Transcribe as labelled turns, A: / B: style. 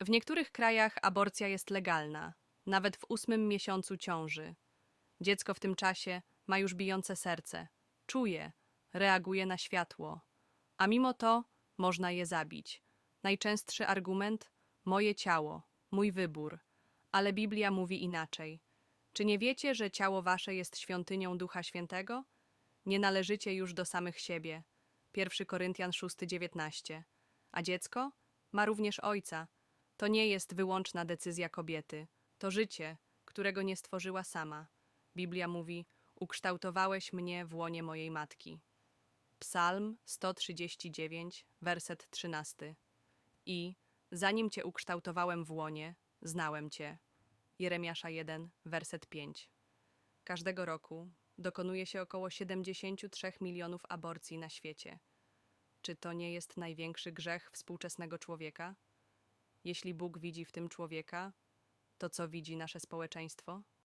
A: W niektórych krajach aborcja jest legalna, nawet w ósmym miesiącu ciąży. Dziecko w tym czasie ma już bijące serce, czuje, reaguje na światło, a mimo to można je zabić. Najczęstszy argument moje ciało, mój wybór, ale Biblia mówi inaczej. Czy nie wiecie, że ciało wasze jest świątynią Ducha Świętego? Nie należycie już do samych siebie. 1 Koryntian 6:19. A dziecko ma również ojca. To nie jest wyłączna decyzja kobiety. To życie, którego nie stworzyła sama. Biblia mówi: Ukształtowałeś mnie w łonie mojej matki. Psalm 139, werset 13. I zanim cię ukształtowałem w łonie, znałem cię. Jeremiasza 1, werset 5. Każdego roku dokonuje się około 73 milionów aborcji na świecie. Czy to nie jest największy grzech współczesnego człowieka? Jeśli Bóg widzi w tym człowieka, to co widzi nasze społeczeństwo?